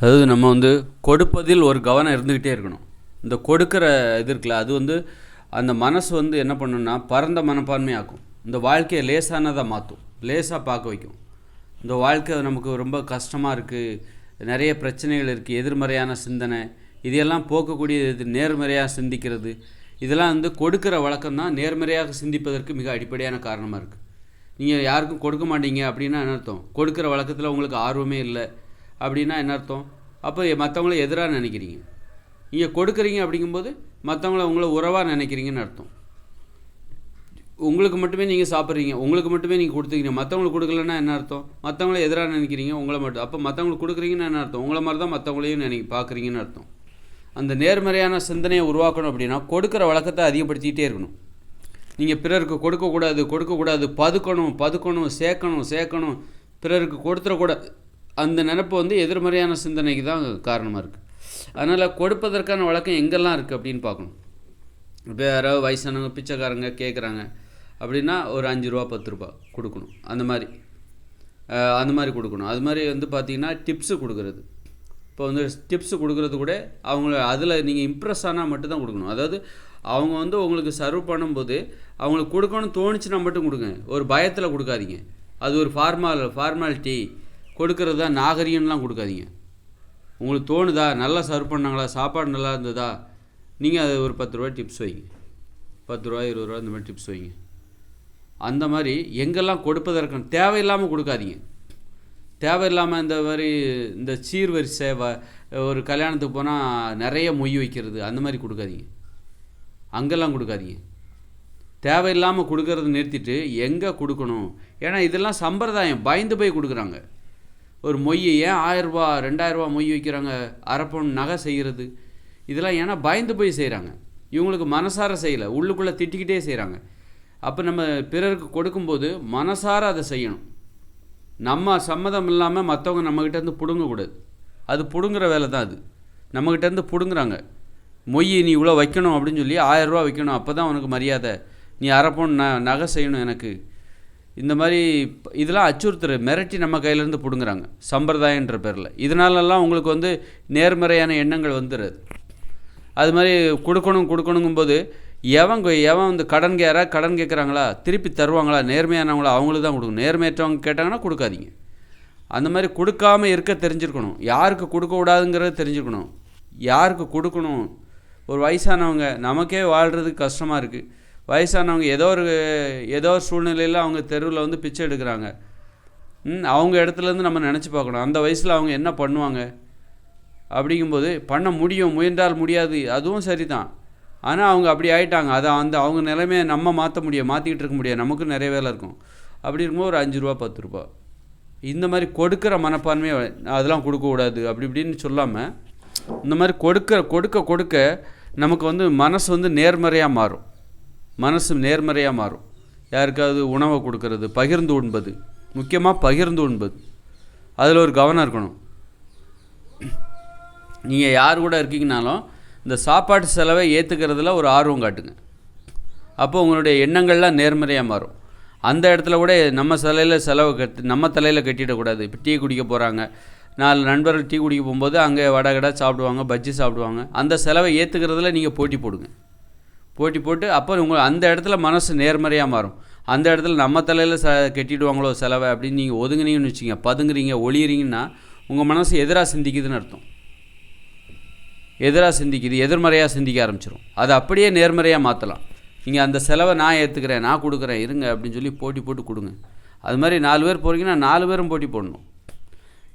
அதாவது நம்ம வந்து கொடுப்பதில் ஒரு கவனம் இருந்துக்கிட்டே இருக்கணும். இந்த கொடுக்கிற இது இருக்குல்ல அது வந்து அந்த மனசு வந்து என்ன பண்ணுன்னா பரந்த மனப்பான்மையாக்கும். இந்த வாழ்க்கையை லேசானதாக மாற்றும். லேசாக பார்க்க வைக்கும். இந்த வாழ்க்கை நமக்கு ரொம்ப கஷ்டமாக இருக்குது நிறைய பிரச்சனைகள் இருக்குது எதிர்மறையான சிந்தனை இதையெல்லாம் போக்கக்கூடிய இது நேர்மறையாக சிந்திக்கிறது. இதெல்லாம் வந்து கொடுக்கிற வழக்கம் தான் நேர்மறையாக சிந்திப்பதற்கு மிக அடிப்படையான காரணமாக இருக்குது நீங்கள் யாருக்கும் கொடுக்க மாட்டீங்க அப்படின்னா என்ன அர்த்தம்? கொடுக்குற வழக்கத்தில் உங்களுக்கு ஆர்வமே இல்லை. அப்படின்னா என்ன அர்த்தம்? அப்போ மற்றவங்கள எதிராக நினைக்கிறீங்க. நீங்கள் கொடுக்குறீங்க அப்படிங்கும்போது மற்றவங்கள உங்களை உறவாக நினைக்கிறீங்கன்னு அர்த்தம். உங்களுக்கு மட்டுமே நீங்கள் சாப்பிட்றீங்க உங்களுக்கு மட்டுமே நீங்கள் கொடுத்துக்கிறீங்க. மற்றவங்களுக்கு கொடுக்கலன்னா என்ன அர்த்தம்? மற்றவங்கள எதிராக நினைக்கிறீங்க உங்களை மட்டும். அப்போ மற்றவங்களுக்கு கொடுக்குறீங்கன்னு என்ன அர்த்தம்? உங்களை மாதிரி தான் மற்றவங்களையும் நினை பார்க்குறீங்கன்னு அர்த்தம். அந்த நேர்மறையான சிந்தனையை உருவாக்கணும் அப்படின்னா கொடுக்குற வழக்கத்தை அதிகப்படுத்திக்கிட்டே இருக்கணும். நீங்கள் பிறருக்கு கொடுக்கக்கூடாது கொடுக்கக்கூடாது பதுக்கணும் பதுக்கணும் சேர்க்கணும் சேர்க்கணும். பிறருக்கு கொடுத்துடக்கூடாது. அந்த நினப்பு வந்து எதிர்மறையான சிந்தனைக்கு தான் காரணமாக இருக்குது அதனால் கொடுப்பதற்கான வழக்கம் எங்கெல்லாம் இருக்குது அப்படின்னு பார்க்கணும். இப்போ யாராவது வயசானவங்க பிச்சைக்காரங்க கேட்குறாங்க அப்படின்னா ஒரு அஞ்சு ரூபா பத்து ரூபா கொடுக்கணும். அந்த மாதிரி. அந்த மாதிரி கொடுக்கணும். அது மாதிரி வந்து பார்த்திங்கன்னா டிப்ஸு கொடுக்குறது. இப்போ வந்து டிப்ஸு கொடுக்குறது கூட அவங்கள அதில் நீங்கள் இம்ப்ரெஸ் ஆனால் மட்டும்தான் கொடுக்கணும். அதாவது அவங்க வந்து உங்களுக்கு சர்வ் பண்ணும்போது அவங்களுக்கு கொடுக்கணும்னு தோணுச்சுன்னா மட்டும் கொடுங்க. ஒரு பயத்தில் கொடுக்காதீங்க. அது ஒரு ஃபார்மால் ஃபார்மாலிட்டி கொடுக்கறது தான் நாகரிகம்லாம் கொடுக்காதீங்க. உங்களுக்கு தோணுதா? நல்லா சர்வ் பண்ணாங்களா? சாப்பாடு நல்லா இருந்ததா? நீங்கள் அது ஒரு பத்து ரூபா டிப்ஸ் வைங்க. பத்து ரூபா இருபது ரூபா இந்த மாதிரி டிப்ஸ் வைங்க. அந்த மாதிரி எங்கெல்லாம் கொடுப்பதற்கு தேவையில்லாமல் கொடுக்காதீங்க. தேவையில்லாமல் இந்த மாதிரி இந்த சீர்வரிசை வ ஒரு கல்யாணத்துக்கு போனால் நிறைய மொய் வைக்கிறது அந்த மாதிரி கொடுக்காதீங்க. அங்கெல்லாம் கொடுக்காதீங்க. தேவையில்லாமல் கொடுக்கறத நிறுத்திட்டு எங்கே கொடுக்கணும்? ஏன்னா இதெல்லாம் சம்பிரதாயம். பயந்து போய் கொடுக்குறாங்க. ஒரு மொய் ஏன் ஆயிரரூபா ரெண்டாயிரரூபா மொய் வைக்கிறாங்க? அரப்பொன் நகை செய்கிறது. இதெல்லாம் ஏன்னா பயந்து போய் செய்கிறாங்க இவங்களுக்கு மனசார செய்யலை. உள்ளுக்குள்ளே திட்டிக்கிட்டே செய்கிறாங்க அப்போ நம்ம பிறருக்கு கொடுக்கும்போது மனசார அதை செய்யணும். நம்ம சம்மதம் இல்லாமல் மற்றவங்க நம்மக்கிட்டேருந்து பிடுங்கக்கூடாது. அது பிடுங்குற வேலை தான் அது. நம்மக்கிட்டேருந்து பிடுங்குறாங்க. மொய் நீ இவ்வளோ வைக்கணும் அப்படின்னு சொல்லி ஆயரூவா வைக்கணும். அப்போ தான் உனக்கு மரியாதை. நீ அரை ந நகை செய்யணும் எனக்கு. இந்த மாதிரி இதெல்லாம் அச்சுறுத்துற மிரட்டி நம்ம கையிலேருந்து பிடுங்குறாங்க சம்பிரதாயன்ற பேரில். இதனாலலாம் உங்களுக்கு வந்து நேர்மறையான எண்ணங்கள் வந்துடுது அது மாதிரி கொடுக்கணும் கொடுக்கணுங்கும்போது எவன் கொ- எவன் வந்து கடன் கேரா கடன் கேட்குறாங்களா திருப்பி தருவாங்களா நேர்மையானவங்களா அவங்களுக்கு தான் கொடுக்கணும். நேர்மையற்றவங்க கேட்டாங்கன்னா கொடுக்காதீங்க. அந்த மாதிரி கொடுக்காம இருக்க தெரிஞ்சிருக்கணும். யாருக்கு கொடுக்கக்கூடாதுங்கிறத தெரிஞ்சுக்கணும் யாருக்கு கொடுக்கணும்? ஒரு வயசானவங்க நமக்கே வாழ்கிறதுக்கு கஷ்டமாக இருக்குது வயசானவங்க ஏதோ ஒரு ஏதோ ஒரு சூழ்நிலையில் அவங்க தெருவில் வந்து பிச்சை எடுக்கிறாங்க. ம், அவங்க இடத்துலேருந்து நம்ம நினச்சி பார்க்கணும். அந்த வயசில் அவங்க என்ன பண்ணுவாங்க? அப்படிங்கும்போது பண்ண முடியும் முயன்றால் முடியாது அதுவும் சரி தான் ஆனால் அவங்க அப்படி ஆயிட்டாங்க. அதை அந்த அவங்க நிலைமையை நம்ம மாற்ற முடியும் மாற்றிக்கிட்டு இருக்க முடியாது. நமக்கும் நிறைய வேலை இருக்கும். அப்படி இருக்கும்போது ஒரு அஞ்சு ரூபா பத்து ரூபா. இந்த மாதிரி கொடுக்குற மனப்பான்மையை அதெல்லாம் கொடுக்கக்கூடாது அப்படி இப்படின்னு சொல்லாமல் இந்த மாதிரி கொடுக்க கொடுக்க கொடுக்க நமக்கு வந்து மனசு வந்து நேர்மறையாக மாறும். மனசு நேர்மறையாக மாறும். யாருக்காவது உணவை கொடுக்கறது பகிர்ந்து உண்பது. முக்கியமாக பகிர்ந்து உண்பது. அதில் ஒரு கவனம் இருக்கணும். நீங்கள் யார் கூட இருக்கீங்கனாலும் இந்த சாப்பாட்டு செலவை ஏற்றுக்கிறதுல ஒரு ஆர்வம் காட்டுங்க. அப்போ உங்களுடைய எண்ணங்கள்லாம் நேர்மறையாக மாறும். அந்த இடத்துல கூட நம்ம தலையில் செலவு கட்டி நம்ம தலையில் கட்டிடக்கூடாது இப்போ டீ குடிக்க போகிறாங்க நாலு நண்பர்கள் டீ குடிக்க போகும்போது அங்கே வடை கடை சாப்பிடுவாங்க பஜ்ஜி சாப்பிடுவாங்க. அந்த செலவை ஏற்றுக்கிறதுல நீங்கள் போட்டி போடுங்க. போட்டி போட்டு அப்போ உங்கள் அந்த இடத்துல மனசு நேர்மறையாக மாறும். அந்த இடத்துல நம்ம தலையில் ச கட்டிடுவாங்களோ செலவை அப்படின்னு நீங்கள் ஒதுங்குனீங்கன்னு வச்சுங்க பதுங்குறீங்க ஒளியிறீங்கன்னா உங்கள் மனசு எதிராக சிந்திக்குதுன்னு அர்த்தம். எதிராக சிந்திக்குது எதிர்மறையாக சிந்திக்க ஆரம்பிச்சிடும் அதை அப்படியே நேர்மறையாக மாற்றலாம் நீங்கள் அந்த செலவை நான் ஏற்றுக்கிறேன் நான் கொடுக்குறேன் இருங்க அப்படின்னு சொல்லி போட்டி போட்டு கொடுங்க. அது மாதிரி நாலு பேர் போகிறீங்கன்னா நாலு பேரும் போட்டி போடணும்.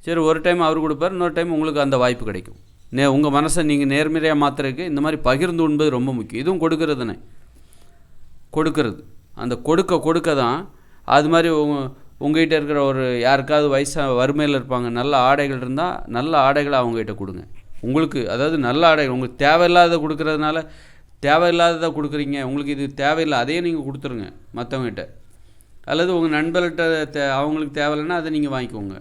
சரி ஒரு டைம் அவர் கொடுப்பார் இன்னொரு டைம் உங்களுக்கு அந்த வாய்ப்பு கிடைக்கும். நே உங்கள் மனசை நீங்கள் நேர்மறையாக மாற்றுறதுக்கு இந்த மாதிரி பகிர்ந்து உண்பது ரொம்ப முக்கியம். இதுவும் கொடுக்கறதுனே கொடுக்கறது. அந்த கொடுக்க கொடுக்க தான் அது மாதிரி உங்க உங்ககிட்ட இருக்கிற ஒரு யாருக்காவது வயசாக வறுமையில் இருப்பாங்க நல்ல ஆடைகள் இருந்தால் நல்ல ஆடைகளை அவங்ககிட்ட கொடுங்க. உங்களுக்கு அதாவது நல்ல ஆடைகள் உங்களுக்கு தேவையில்லாத கொடுக்கறதுனால தேவையில்லாததை கொடுக்குறீங்க உங்களுக்கு இது தேவையில்லை அதையே நீங்கள் கொடுத்துருங்க மற்றவங்ககிட்ட அல்லது உங்கள் நண்பர்கிட்ட தே அவங்களுக்கு தேவையில்லைன்னா அதை நீங்கள் வாங்கிக்கோங்க.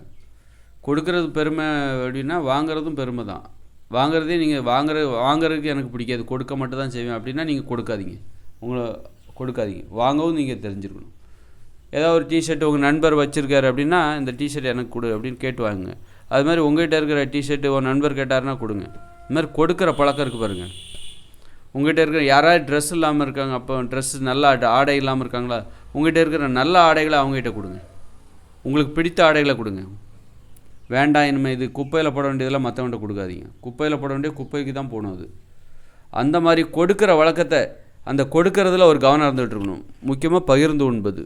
கொடுக்கறது பெருமை அப்படின்னா வாங்குறதும் பெருமை தான். வாங்குறதே நீங்கள் வாங்குற வாங்குறதுக்கு எனக்கு பிடிக்காது. கொடுக்க மட்டும் தான் செய்வேன். அப்படின்னா நீங்கள் கொடுக்காதீங்க. உங்களை கொடுக்காதீங்க. வாங்கவும் நீங்கள் தெரிஞ்சிருக்கணும் ஏதாவது ஒரு டிஷர்ட் உங்கள் நண்பர் வச்சுருக்காரு அப்படின்னா இந்த டிஷர்ட் எனக்கு கொடு அப்படின்னு கேட்டு வாங்குங்க. அது மாதிரி உங்கள்கிட்ட இருக்கிற டிஷர்ட்டு ஒரு நண்பர் கேட்டாருன்னா கொடுங்க. இது மாதிரி கொடுக்குற பழக்கம் இருக்குது பாருங்கள் உங்கள்கிட்ட இருக்கிற யாராவது ட்ரெஸ் இல்லாமல் இருக்காங்க அப்போ ட்ரெஸ் நல்ல ஆடை ஆடை இல்லாமல் இருக்காங்களா? உங்கள்கிட்ட இருக்கிற நல்ல ஆடைகளை அவங்ககிட்ட கொடுங்க. உங்களுக்கு பிடித்த ஆடைகளை கொடுங்க. வேண்டாம் இனிமேல் இது குப்பையில் போட வேண்டியதெல்லாம் மற்றவன்ட்ட கொடுக்காதீங்க. குப்பையில் போட வேண்டிய குப்பைக்கு தான் போகணும் அது. அந்த மாதிரி கொடுக்குற வழக்கத்தை அந்த கொடுக்கறதுல ஒரு கவனம் இருந்துகிட்டு இருக்கணும். முக்கியமாக பகிர்ந்து உண்பது.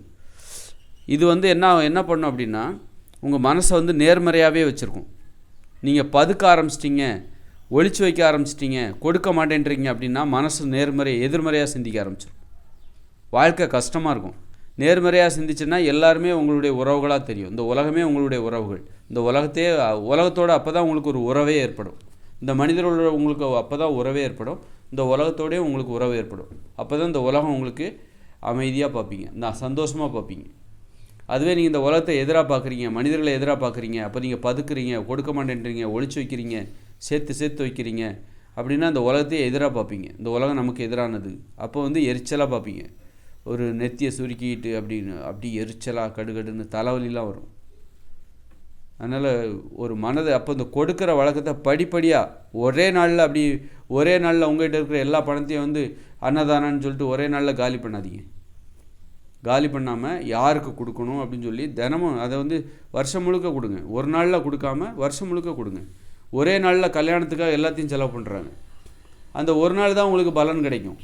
இது வந்து என்ன என்ன பண்ணும் அப்படின்னா உங்கள் மனசை வந்து நேர்மறையாகவே வச்சுருக்கும். நீங்கள் பதுக்க ஆரம்பிச்சிட்டிங்க ஒழிச்சு வைக்க ஆரம்பிச்சிட்டிங்க கொடுக்க மாட்டேன்றீங்க அப்படின்னா மனசு நேர்மறை எதிர்மறையாக சிந்திக்க ஆரம்பிச்சிடும் வாழ்க்கை கஷ்டமாக இருக்கும். நேர்மறையாக சிந்திச்சுன்னா எல்லாருமே உங்களுடைய உறவுகளாக தெரியும். இந்த உலகமே உங்களுடைய உறவுகள். இந்த உலகத்தையே உலகத்தோடு அப்போ தான் உங்களுக்கு ஒரு உறவே ஏற்படும். இந்த மனிதர்களோட உங்களுக்கு அப்போ தான் உறவே ஏற்படும். இந்த உலகத்தோடயே உங்களுக்கு உறவு ஏற்படும். அப்போ தான் இந்த உலகம் உங்களுக்கு அமைதியாக பார்ப்பீங்க. இந்த சந்தோஷமாக பார்ப்பீங்க. அதுவே நீங்கள் இந்த உலகத்தை எதிராக பார்க்குறீங்க மனிதர்களை எதிராக பார்க்குறீங்க அப்போ நீங்கள் பதுக்குறீங்க கொடுக்க மாட்டேன்றீங்க ஒழிச்சு வைக்கிறீங்க சேர்த்து சேர்த்து வைக்கிறீங்க அப்படின்னா இந்த உலகத்தையே எதிராக பார்ப்பீங்க. இந்த உலகம் நமக்கு எதிரானது. அப்போ வந்து எரிச்சலாக பார்ப்பீங்க. ஒரு நெத்தியை சுருக்கிட்டு அப்படின்னு அப்படி எரிச்சலாக கடுகடுன்னு தலைவலிலாம் வரும். அதனால் ஒரு மனதை அப்போ இந்த கொடுக்குற வழக்கத்தை படிப்படியாக ஒரே நாளில் அப்படி ஒரே நாளில் உங்கள்கிட்ட இருக்கிற எல்லா பணத்தையும் வந்து அன்னதானம்னு சொல்லிட்டு ஒரே நாளில் காலி பண்ணாதீங்க. காலி பண்ணாமல் யாருக்கு கொடுக்கணும் அப்படின்னு சொல்லி தினமும் அதை வந்து வருஷம் முழுக்க கொடுங்க. ஒரு நாளில் கொடுக்காம வருஷம் முழுக்க கொடுங்க. ஒரே நாளில் கல்யாணத்துக்காக எல்லாத்தையும் செலவு பண்ணுறாங்க அந்த ஒரு நாள் தான் உங்களுக்கு பலன் கிடைக்கும்.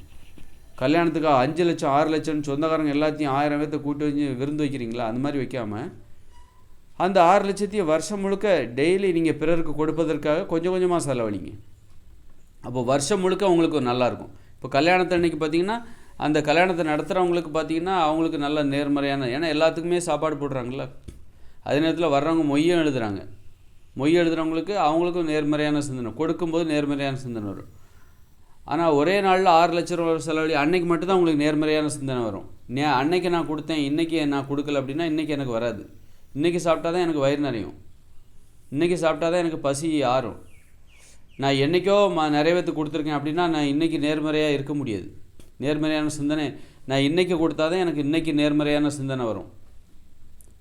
கல்யாணத்துக்கு அஞ்சு லட்சம் ஆறு லட்சம்னு சொந்தக்காரங்க எல்லாத்தையும் ஆயிரம் பேர்த்த கூட்டி வச்சு விருந்து வைக்கிறீங்களா? அந்த மாதிரி வைக்காமல் அந்த ஆறு லட்சத்தையும் வருஷம் முழுக்க டெய்லி நீங்கள் பிறருக்கு கொடுப்பதற்காக கொஞ்சம் கொஞ்சமாக செலவழிங்க. அப்போ வருஷம் முழுக்க உங்களுக்கு நல்லாயிருக்கும் இப்போ கல்யாணத்து அன்னைக்கு பார்த்தீங்கன்னா அந்த கல்யாணத்தை நடத்துகிறவங்களுக்கு பார்த்தீங்கன்னா அவங்களுக்கு நல்ல நேர்மறையான ஏன்னா எல்லாத்துக்குமே சாப்பாடு போடுறாங்கல்ல? அதே நேரத்தில் வர்றவங்க மொய்யும் எழுதுகிறாங்க மொய் எழுதுகிறவங்களுக்கு அவங்களுக்கும் நேர்மறையான சிந்தனை. கொடுக்கும்போது நேர்மறையான சிந்தனை வரும். ஆனால் ஒரே நாளில் ஆறு லட்ச ரூபா செலவழி அன்னைக்கு மட்டும்தான் உங்களுக்கு நேர்மறையான சிந்தனை வரும். நே அன்னைக்கு நான் கொடுத்தேன் இன்றைக்கி நான் கொடுக்கல அப்படின்னா இன்றைக்கி எனக்கு வராது. இன்றைக்கி சாப்பிட்டா தான் எனக்கு வயிறு நிறையும். இன்றைக்கி சாப்பிட்டா தான் எனக்கு பசி ஆறும். நான் என்றைக்கோ ம நிறைய பேர்த்து கொடுத்துருக்கேன் அப்படின்னா நான் இன்றைக்கி நேர்மறையாக இருக்க முடியாது. நேர்மறையான சிந்தனை நான் இன்றைக்கி கொடுத்தா தான் எனக்கு இன்றைக்கி நேர்மறையான சிந்தனை வரும்.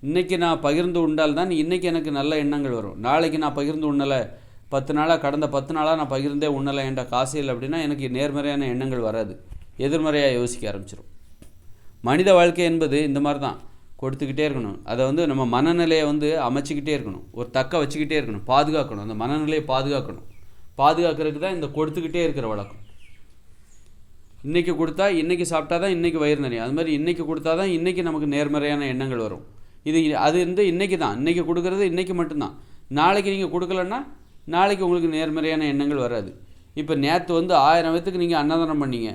இன்றைக்கி நான் பகிர்ந்து உண்டால் தான் இன்றைக்கி எனக்கு நல்ல எண்ணங்கள் வரும். நாளைக்கு நான் பகிர்ந்து உண்ணலை பத்து நாளாக கடந்த பத்து நாளாக நான் பகிர்ந்தே உண்ணலை என்ற காசு இல்லை அப்படின்னா எனக்கு நேர்மறையான எண்ணங்கள் வராது. எதிர்மறையாக யோசிக்க ஆரம்பிச்சிடும் மனித வாழ்க்கை என்பது இந்த மாதிரி தான் கொடுத்துக்கிட்டே இருக்கணும். அதை வந்து நம்ம மனநிலையை வந்து அமைச்சிக்கிட்டே இருக்கணும். ஒரு தக்க வச்சுக்கிட்டே இருக்கணும். பாதுகாக்கணும். அந்த மனநிலையை பாதுகாக்கணும். பாதுகாக்கிறதுக்கு தான் இந்த கொடுத்துக்கிட்டே இருக்கிற வழக்கம். இன்றைக்கி கொடுத்தா இன்றைக்கி சாப்பிட்டா தான் இன்றைக்கி வயிறு நிறையும் அது மாதிரி இன்றைக்கி கொடுத்தா தான் இன்றைக்கி நமக்கு நேர்மறையான எண்ணங்கள் வரும். இது அது வந்து இன்றைக்கி தான். இன்றைக்கி கொடுக்குறது இன்றைக்கி மட்டும்தான். நாளைக்கு நீங்கள் கொடுக்கலன்னா நாளைக்கு உங்களுக்கு நேர்மறையான எண்ணங்கள் வராது. இப்போ நேற்று வந்து ஆயிரம் பேத்துக்கு நீங்கள் அன்னதானம் பண்ணீங்க.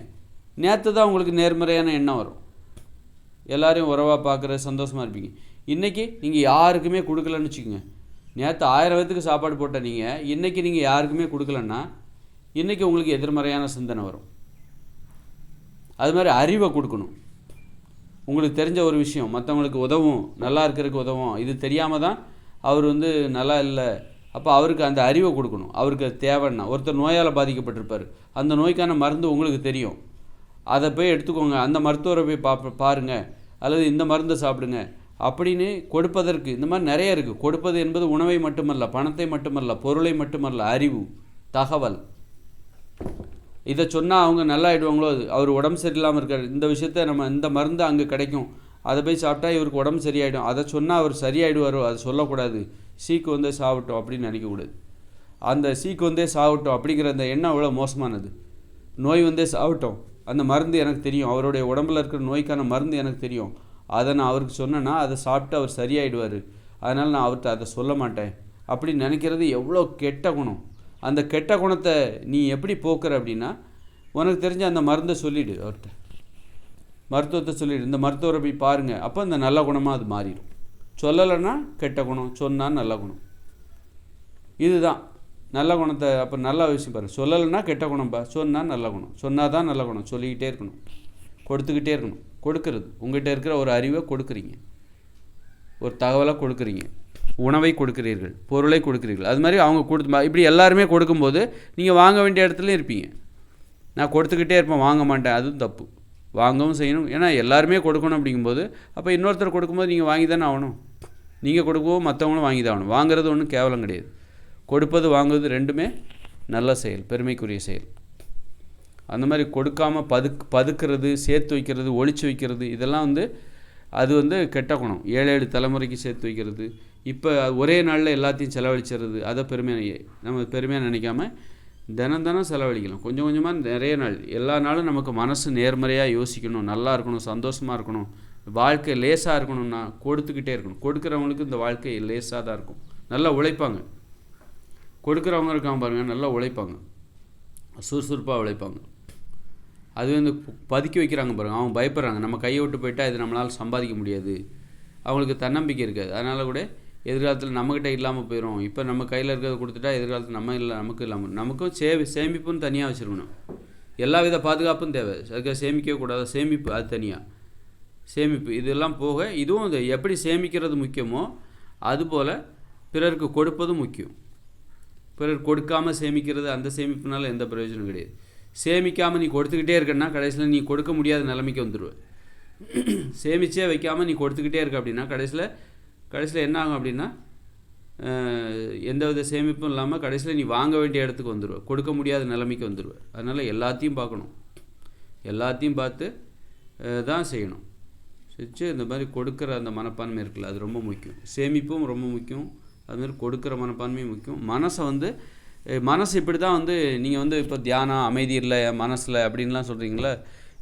நேற்று தான் உங்களுக்கு நேர்மறையான எண்ணம் வரும். எல்லாரையும் உறவாக பார்க்குற சந்தோஷமாக இருப்பீங்க. இன்றைக்கி நீங்கள் யாருக்குமே கொடுக்கலன்னு வச்சுக்கோங்க. நேற்று ஆயிரம் பேத்துக்கு சாப்பாடு போட்ட நீங்கள் இன்றைக்கி நீங்கள் யாருக்குமே கொடுக்கலன்னா இன்றைக்கி உங்களுக்கு எதிர்மறையான சிந்தனை வரும். அது மாதிரி அறிவை கொடுக்கணும். உங்களுக்கு தெரிஞ்ச ஒரு விஷயம் மற்றவங்களுக்கு உதவும் நல்லா இருக்கிறதுக்கு உதவும். இது தெரியாமல் தான் அவர் வந்து நல்லா இல்லை அப்போ அவருக்கு அந்த அறிவை கொடுக்கணும். அவருக்கு அது தேவைன்னா. ஒருத்தர் நோயால் பாதிக்கப்பட்டிருப்பார். அந்த நோய்க்கான மருந்து உங்களுக்கு தெரியும். அதை போய் எடுத்துக்கோங்க. அந்த மருத்துவரை போய் பா பாருங்கள் அல்லது இந்த மருந்தை சாப்பிடுங்க. அப்படின்னு கொடுப்பதற்கு இந்த மாதிரி நிறைய இருக்குது கொடுப்பது என்பது உணவை மட்டுமல்ல பணத்தை மட்டுமல்ல பொருளை மட்டுமல்ல அறிவு தகவல். இதை சொன்னால் அவங்க நல்லா ஆயிடுவாங்களோ அது அவர் உடம்பு சரியில்லாமல் இருக்கார். இந்த விஷயத்த நம்ம இந்த மருந்து அங்கே கிடைக்கும். அதை போய் சாப்பிட்டா இவருக்கு உடம்பு சரியாயிடும். அதை சொன்னால் அவர் சரியாயிடுவாரோ? அதை சொல்லக்கூடாது. சீக்கு வந்தே சாப்பிட்டோம் அப்படின்னு நினைக்கக்கூடாது. அந்த சீக்கு வந்தே சாப்பிட்டோம் அப்படிங்கிற அந்த எண்ணம் அவ்வளோ மோசமானது. நோய் வந்தே சாப்பிட்டோம் அந்த மருந்து எனக்கு தெரியும். அவருடைய உடம்புல இருக்கிற நோய்க்கான மருந்து எனக்கு தெரியும். அதை நான் அவருக்கு சொன்னேன்னா அதை சாப்பிட்டு அவர் சரியாயிடுவார். அதனால் நான் அவர்கிட்ட அதை சொல்ல மாட்டேன். அப்படி நினைக்கிறது எவ்வளோ கெட்ட குணம். அந்த கெட்ட குணத்தை நீ எப்படி போக்குற அப்படின்னா உனக்கு தெரிஞ்ச அந்த மருந்தை சொல்லிவிடு அவர்கிட்ட. மருத்துவத்தை சொல்லிவிடு இந்த மருத்துவரை போய் பாருங்கள் அப்போ இந்த நல்ல குணமாக அது மாறிடும். சொல்லலைன்னா கெட்ட குணம் சொன்னால் நல்ல குணம். இதுதான். நல்ல குணத்தை அப்போ நல்ல விஷயம் பாருங்கள் சொல்லலைன்னா கெட்ட குணம்ப்பா சொன்னால் நல்ல குணம். சொன்னால் தான் நல்ல குணம். சொல்லிக்கிட்டே இருக்கணும். கொடுத்துக்கிட்டே இருக்கணும். கொடுக்கறது. உங்கள்கிட்ட இருக்கிற ஒரு அறிவை கொடுக்குறீங்க. ஒரு தகவலை கொடுக்குறீங்க. உணவை கொடுக்குறீர்கள். பொருளை கொடுக்குறீர்கள். அது மாதிரி அவங்க கொடுத்து இப்படி எல்லாருமே கொடுக்கும்போது நீங்கள் வாங்க வேண்டிய இடத்துலையும் இருப்பீங்க. நான் கொடுத்துக்கிட்டே இருப்பேன். வாங்க மாட்டேன். அதுவும் தப்பு. வாங்கவும் செய்யணும். ஏன்னா எல்லாருமே கொடுக்கணும் அப்படிங்கும்போது அப்போ இன்னொருத்தர் கொடுக்கும்போது நீங்கள் வாங்கி தானே ஆகணும். நீங்கள் கொடுக்கவும் மற்றவங்களும் வாங்கி தான் ஆகணும். வாங்குறது ஒன்றும் கேவலம் கிடையாது. கொடுப்பது வாங்குவது ரெண்டுமே நல்ல செயல் பெருமைக்குரிய செயல். அந்த மாதிரி கொடுக்காம பதுக் பதுக்கிறது சேர்த்து வைக்கிறது ஒழிச்சு வைக்கிறது இதெல்லாம் வந்து அது வந்து கெட்ட குணம். ஏழு ஏழு தலைமுறைக்கு சேர்த்து வைக்கிறது. இப்போ ஒரே நாளில் எல்லாத்தையும் செலவழிச்சிடுறது அதை பெருமையாக நம்ம பெருமையாக நினைக்காம தினம் தினம் செலவழிக்கலாம். கொஞ்சம் கொஞ்சமாக நிறைய நாள் எல்லா நாளும் நமக்கு மனசு நேர்மறையாக யோசிக்கணும். நல்லா இருக்கணும் சந்தோஷமாக இருக்கணும். வாழ்க்கை லேசாக இருக்கணும்னா கொடுத்துக்கிட்டே இருக்கணும். கொடுக்குறவங்களுக்கு இந்த வாழ்க்கை லேசாக தான் இருக்கும். நல்லா உழைப்பாங்க. கொடுக்குறவங்க இருக்காங்க பாருங்கள் நல்லா உழைப்பாங்க. சுறுசுறுப்பாக உழைப்பாங்க. அது வந்து பதுக்கி வைக்கிறாங்க பாருங்க. அவங்க பயப்படுறாங்க. நம்ம கையை விட்டு போயிட்டால் இது நம்மளால் சம்பாதிக்க முடியாது. அவங்களுக்கு தன்னம்பிக்கை இருக்காது. அதனால் கூட எதிர்காலத்தில் நம்மக்கிட்ட இல்லாமல் போயிடும் இப்போ நம்ம கையில் இருக்கிறத கொடுத்துட்டா எதிர்காலத்தில் நம்ம இல்லை நமக்கு இல்லாமல் நமக்கும் சேவி சேமிப்புன்னு தனியாக வச்சுருக்கணும். எல்லா வித பாதுகாப்பும் தேவை. அதுக்காக சேமிக்கவே கூடாது. சேமிப்பு அது தனியாக சேமிப்பு. இதெல்லாம் போக இதுவும் இந்த எப்படி சேமிக்கிறது முக்கியமோ அதுபோல் பிறருக்கு கொடுப்பதும் முக்கியம். பிறர் கொடுக்காம சேமிக்கிறது அந்த சேமிப்புனால எந்த பிரயோஜனம் கிடையாது. சேமிக்காமல் நீ கொடுத்துக்கிட்டே இருக்கன்னா கடைசியில் நீ கொடுக்க முடியாத நிலைமைக்கு வந்துடுவ சேமிச்சே வைக்காமல் நீ கொடுத்துக்கிட்டே இருக்க அப்படின்னா கடைசியில் கடைசியில் என்ன ஆகும் அப்படின்னா எந்த வித சேமிப்பும் இல்லாமல் கடைசியில் நீ வாங்க வேண்டிய இடத்துக்கு வந்துடுவ கொடுக்க முடியாத நிலைமைக்கு வந்துடுவ அதனால் எல்லாத்தையும் பார்க்கணும். எல்லாத்தையும் பார்த்து தான் செய்யணும். செஞ்சு இந்த மாதிரி கொடுக்குற அந்த மனப்பான்மை இருக்குல்ல அது ரொம்ப முக்கியம். சேமிப்பும் ரொம்ப முக்கியம். அதுமாரி கொடுக்குற மனப்பான்மையும் முக்கியம். மனசை வந்து மனசு இப்படி தான் வந்து நீங்கள் வந்து இப்போ தியானம் அமைதி இல்லை மனசில் அப்படின்லாம் சொல்கிறீங்களே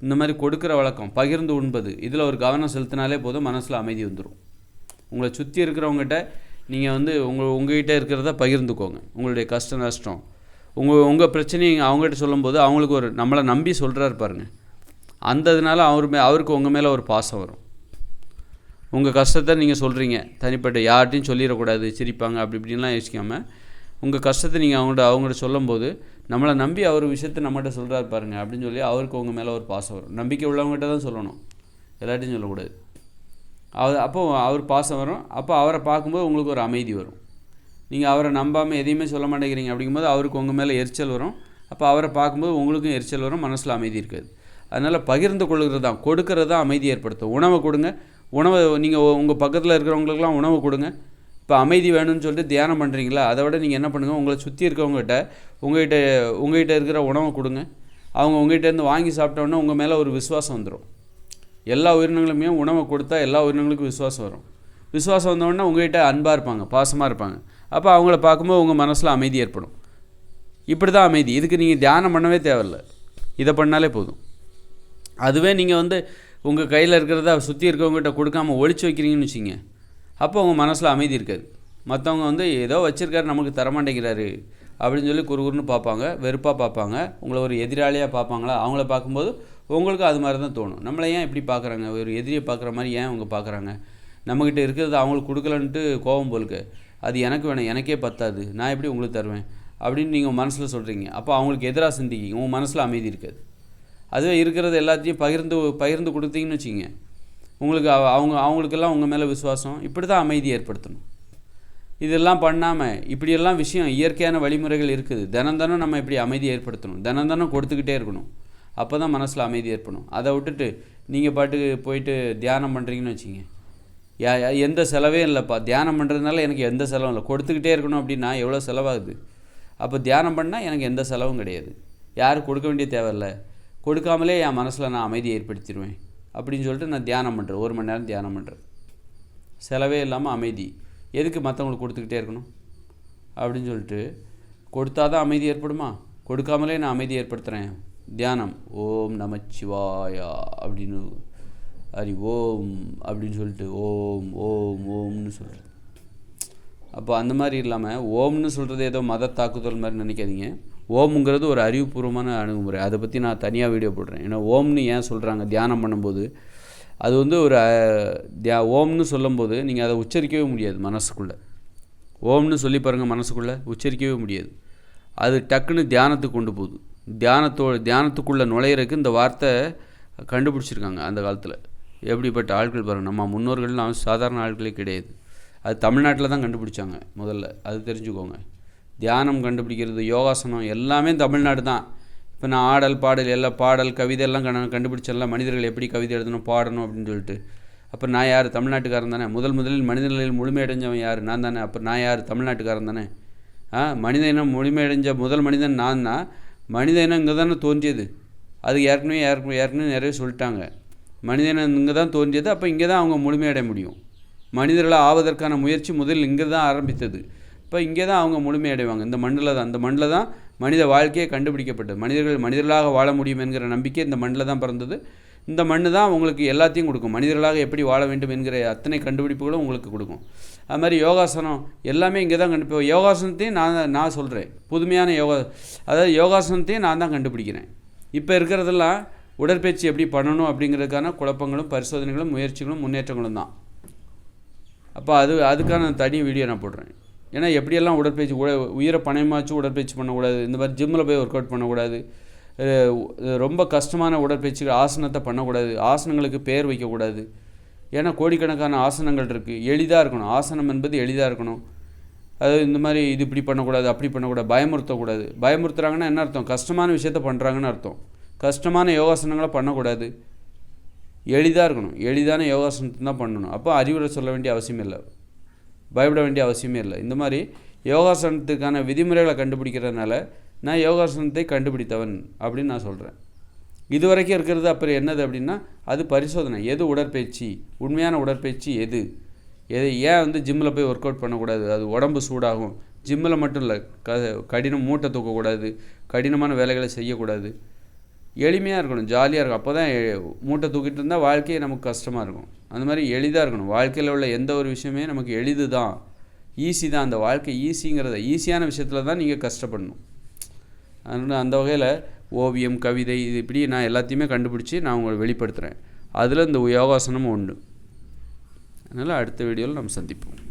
இந்த மாதிரி கொடுக்குற வழக்கம் பகிர்ந்து உண்பது இதில் ஒரு கவனம் செலுத்தினாலே போதும் மனசில் அமைதி வந்துடும் உங்களை சுற்றி இருக்கிறவங்ககிட்ட நீங்கள் வந்து உங்கள் உங்ககிட்ட இருக்கிறத பகிர்ந்துக்கோங்க. உங்களுடைய கஷ்ட நஷ்டம். உங்கள் உங்கள் பிரச்சனையை அவங்ககிட்ட சொல்லும்போது அவங்களுக்கு ஒரு நம்மளை நம்பி சொல்கிறாரு பாருங்க. அந்த அவர் மே அவருக்கு உங்கள் மேலே ஒரு பாசம் வரும். உங்கள் கஷ்டத்தை நீங்கள் சொல்கிறீங்க தனிப்பட்ட யார்கிட்டையும் சொல்லிடக்கூடாது சிரிப்பாங்க அப்படி இப்படின்லாம் யோசிக்காமல் உங்கள் கஷ்டத்தை நீங்கள் அவங்கள்ட்ட அவங்கள்ட்ட சொல்லும்போது நம்மளை நம்பி அவர் விஷயத்தை நம்மகிட்ட சொல்கிறாரு பாருங்க அப்படின்னு சொல்லி அவருக்கு உங்கள் மேலே ஒரு பாசம் வரும். நம்பிக்கை உள்ளவங்ககிட்ட தான் சொல்லணும். எல்லாட்டையும் சொல்லக்கூடாது. அவர் அப்போ அவர் பாசம் வரும். அப்போ அவரை பார்க்கும்போது உங்களுக்கு ஒரு அமைதி வரும். நீங்கள் அவரை நம்பாமல் எதையுமே சொல்ல மாட்டேங்கிறீங்க அப்படிங்கும்போது அவருக்கு உங்கள் மேலே எரிச்சல் வரும். அப்போ அவரை பார்க்கும்போது உங்களுக்கும் எரிச்சல் வரும் மனசில் அமைதி இருக்காது. அதனால் பகிர்ந்து கொள்கிறது தான் கொடுக்கறது தான் அமைதி ஏற்படுத்தும். உணவை கொடுங்க உணவை நீங்கள் உங்கள் பக்கத்தில் இருக்கிறவங்களுக்குலாம் உணவு கொடுங்க. இப்போ அமைதி வேணும்னு சொல்லிட்டு தியானம் பண்ணுறீங்களா அதை விட நீங்கள் என்ன பண்ணுங்கள் உங்களை சுற்றி இருக்கவங்ககிட்ட உங்கள்கிட்ட உங்கள்கிட்ட இருக்கிற உணவை கொடுங்க. அவங்க உங்கள்கிட்ட இருந்து வாங்கி சாப்பிட்டோன்னே உங்கள் மேலே ஒரு விசுவாசம் வந்துடும் எல்லா உயிரினங்களுமே உணவை கொடுத்தா எல்லா உயிரினங்களுக்கும் விசுவாசம் வரும். விசுவாசம் வந்தோடனே உங்கள்கிட்ட அன்பாக இருப்பாங்க பாசமாக இருப்பாங்க. அப்போ அவங்கள பார்க்கும்போது உங்கள் மனசில் அமைதி ஏற்படும். இப்படி தான் அமைதி. இதுக்கு நீங்கள் தியானம் பண்ணவே தேவையில்ல. இதை பண்ணாலே போதும். அதுவே நீங்கள் வந்து உங்கள் கையில் இருக்கிறத சுற்றி இருக்கவங்ககிட்ட கொடுக்காம ஒழிச்சு வைக்கிறீங்கன்னு வச்சுங்க அப்போ உங்கள் மனசில் அமைதி இருக்காது. மற்றவங்க வந்து ஏதோ வச்சுருக்காரு நமக்கு தரமாட்டேங்கிறாரு அப்படின்னு சொல்லி குறுகுறுன்னு பார்ப்பாங்க வெறுப்பாக பார்ப்பாங்க உங்களை ஒரு எதிராளியாக பார்ப்பாங்களா? அவங்கள பார்க்கும்போது உங்களுக்கு அது மாதிரி தான் தோணும். நம்மளை ஏன் இப்படி பார்க்குறாங்க? ஒரு எதிரியை பார்க்குற மாதிரி ஏன் அவங்க பார்க்குறாங்க? நம்மக்கிட்ட இருக்கிறது அவங்களுக்கு கொடுக்கலன்ட்டு கோபம் போலுக்கு அது எனக்கு வேணும் எனக்கே பத்தாது. நான் எப்படி உங்களுக்கு தருவேன்? அப்படின்னு நீங்கள் மனசில் சொல்கிறீங்க அப்போ அவங்களுக்கு எதிராக சிந்திக்கிங்க உங்கள் மனசில் அமைதி இருக்காது. அதுவே இருக்கிறது எல்லாத்தையும் பகிர்ந்து பகிர்ந்து கொடுத்தீங்கன்னு வச்சுக்கோங்க. உங்களுக்கு அவ- அவங்க அவங்களுக்கெல்லாம் உங்கள் மேலே விசுவாசம். இப்படி தான் அமைதி ஏற்படுத்தணும். இதெல்லாம் பண்ணாமல் இப்படியெல்லாம் விஷயம் இயற்கையான வழிமுறைகள் இருக்குது. தினம் தினம் நம்ம இப்படி அமைதி ஏற்படுத்தணும். தினம் தினம் கொடுத்துக்கிட்டே இருக்கணும். அப்போ தான் மனசில் அமைதி ஏற்படும். அதை விட்டுட்டு நீங்கள் பாட்டுக்கு போயிட்டு தியானம் பண்ணுறீங்கன்னு வச்சுங்க யா யா- எந்த செலவே இல்லைப்பா. தியானம் பண்ணுறதுனால எனக்கு எந்த செலவும் இல்லை. கொடுத்துக்கிட்டே இருக்கணும் அப்படின்னா எவ்வளோ செலவாகுது? அப்போ தியானம் பண்ணால் எனக்கு எந்த செலவும் கிடையாது. யாரும் கொடுக்க வேண்டிய தேவையில்ல கொடுக்காமலே என் மனசில் நான் அமைதியை ஏற்படுத்திடுவேன் அப்படின்னு சொல்லிட்டு நான் தியானம் பண்ணுறேன் ஒரு மணி நேரம் தியானம் பண்ணுறேன் செலவே இல்லாமல் அமைதி. எதுக்கு மற்றவங்களுக்கு கொடுத்துக்கிட்டே இருக்கணும்? அப்படின்னு சொல்லிட்டு கொடுத்தா தான் அமைதி ஏற்படுமா? கொடுக்காமலே நான் அமைதி ஏற்படுத்துகிறேன் தியானம். ஓம் நமச்சிவாயா அப்படின்னு ஹரி ஓம் அப்படின்னு சொல்லிட்டு ஓம் ஓம் ஓம்னு சொல்கிறேன் அப்போ அந்த மாதிரி இல்லாமல் ஓம்னு சொல்கிறது ஏதோ மத தாக்குதல் மாதிரி நினைக்காதீங்க. ஓம்ங்கிறது ஒரு அறிவுபூர்வமான அணுகுமுறை. அதை பற்றி நான் தனியாக வீடியோ போடுறேன். ஏன்னா ஓம்னு ஏன் சொல்கிறாங்க தியானம் பண்ணும்போது. அது வந்து ஒரு தியா ஓம்னு சொல்லும்போது நீங்கள் அதை உச்சரிக்கவே முடியாது மனசுக்குள்ளே. ஓம்னு சொல்லி பாருங்கள் மனசுக்குள்ளே உச்சரிக்கவே முடியாது. அது டக்குன்னு தியானத்துக்கு கொண்டு போகுது. தியானத்தோ தியானத்துக்குள்ளே நுழையிறதுக்கு இந்த வார்த்தை கண்டுபிடிச்சிருக்காங்க அந்த காலத்தில். எப்படிப்பட்ட ஆட்கள் பாருங்கள் நம்ம முன்னோர்கள்லாம் சாதாரண ஆட்களே கிடையாது. அது தமிழ்நாட்டில் தான் கண்டுபிடிச்சாங்க முதல்ல. அது தெரிஞ்சுக்கோங்க. தியானம் கண்டுபிடிக்கிறது யோகாசனம் எல்லாமே தமிழ்நாடு தான். இப்போ நான் ஆடல் பாடல் எல்லாம் பாடல் கவிதை எல்லாம் கண்டு கண்டுபிடிச்செல்லாம் மனிதர்கள் எப்படி கவிதை எழுதணும் பாடணும் அப்படின்னு சொல்லிட்டு. அப்போ நான் யார்? தமிழ்நாட்டுக்காரன் தானே. முதல் முதலில் மனிதர்களில் முழுமையடைஞ்சவன் யார்? நான் தானே. அப்போ நான் யார்? தமிழ்நாட்டுக்காரன் தானே. ஆ மனித இனம் முழுமையடைஞ்ச முதல் மனிதன் நான் தான் மனித இனம் இங்கே தானே தோன்றியது. அது ஏற்கனவே ஏற்கனவே ஏற்கனவே நிறைய சொல்லிட்டாங்க. மனித இனம் இங்கே தான் தோன்றியது. அப்போ இங்கே தான் அவங்க முழுமையடைய முடியும். மனிதர்களாக ஆவதற்கான முயற்சி முதலில் இங்கே தான் ஆரம்பித்தது. இப்போ இங்கே தான் அவங்க முழுமையடைவாங்க. இந்த மண்ணில் தான் இந்த மண்ணில் தான் மனித வாழ்க்கையே கண்டுபிடிக்கப்பட்டது. மனிதர்கள் மனிதர்களாக வாழ முடியும் என்கிற நம்பிக்கை இந்த மண்ணில் தான் பிறந்தது. இந்த மண்ணு தான் உங்களுக்கு எல்லாத்தையும் கொடுக்கும். மனிதர்களாக எப்படி வாழ வேண்டும் என்கிற அத்தனை கண்டுபிடிப்புகளும் உங்களுக்கு கொடுக்கும். அது மாதிரி யோகாசனம் எல்லாமே இங்கே தான் கண்டு யோகாசனத்தையும் நான் நான் சொல்கிறேன் புதுமையான யோகா அதாவது யோகாசனத்தையும் நான் தான் கண்டுபிடிக்கிறேன். இப்போ இருக்கிறதெல்லாம் உடற்பயிற்சி எப்படி பண்ணணும் அப்படிங்கிறதுக்கான குழப்பங்களும் பரிசோதனைகளும் முயற்சிகளும் முன்னேற்றங்களும் தான். அப்போ அது அதுக்கான தனி வீடியோ நான் போடுறேன். ஏன்னா எப்படியெல்லாம் உடற்பயிற்சி உட உயிரை பணயமாச்சு உடற்பயிற்சி பண்ணக்கூடாது இந்த மாதிரி ஜிம்மில் போய் ஒர்க் அவுட் பண்ணக்கூடாது ரொம்ப கஷ்டமான உடற்பயிற்சிகள் ஆசனத்தை பண்ணக்கூடாது. ஆசனங்களுக்கு பெயர் வைக்கக்கூடாது. ஏன்னா கோடிக்கணக்கான ஆசனங்கள் இருக்குது எளிதாக இருக்கணும். ஆசனம் என்பது எளிதாக இருக்கணும். அது இந்த மாதிரி இது இப்படி பண்ணக்கூடாது அப்படி பண்ணக்கூடாது பயமுறுத்தக்கூடாது. பயமுறுத்துறாங்கன்னா என்ன அர்த்தம்? கஷ்டமான விஷயத்த பண்ணுறாங்கன்னு அர்த்தம். கஷ்டமான யோகாசனங்களை பண்ணக்கூடாது. எளிதாக இருக்கணும். எளிதான யோகாசனத்தை தான் பண்ணணும். அப்போ அறிவுரை சொல்ல வேண்டிய அவசியம் இல்லை. பயப்பட வேண்டிய அவசியமே இல்லை. இந்த மாதிரி யோகாசனத்துக்கான விதிமுறைகளை கண்டுபிடிக்கிறதுனால நான் யோகாசனத்தை கண்டுபிடித்தவன் அப்படின்னு நான் சொல்கிறேன் இது வரைக்கும் இருக்கிறது அப்புறம் என்னது அப்படின்னா அது பரிசோதனை. எது உடற்பயிற்சி? உண்மையான உடற்பயிற்சி எது? எது ஏன் வந்து ஜிம்மில் போய் ஒர்க் அவுட் பண்ணக்கூடாது? அது உடம்பு சூடாகும். ஜிம்மில் மட்டும் இல்லை க கடினம் மூட்டை தூக்கக்கூடாது. கடினமான வேலைகளை செய்யக்கூடாது. எளிமையாக இருக்கணும் ஜாலியாக இருக்கும் அப்போ தான் மூட்டை தூக்கிட்டு இருந்தால் வாழ்க்கையே நமக்கு கஷ்டமாக இருக்கும். அந்த மாதிரி எளிதாக இருக்கணும். வாழ்க்கையில் உள்ள எந்த ஒரு விஷயமே நமக்கு எளிது தான் ஈஸி தான். அந்த வாழ்க்கை ஈஸிங்கிறத ஈஸியான விஷயத்தில் தான் நீங்கள் கஷ்டப்படணும். அதனால் அந்த வகையில் ஓவியம் கவிதை இது இப்படி நான் எல்லாத்தையுமே கண்டுபிடிச்சி நான் உங்களை வெளிப்படுத்துகிறேன் அதில் இந்த யோகாசனமும் உண்டு. அதனால் அடுத்த வீடியோவில் நம்ம சந்திப்போம்.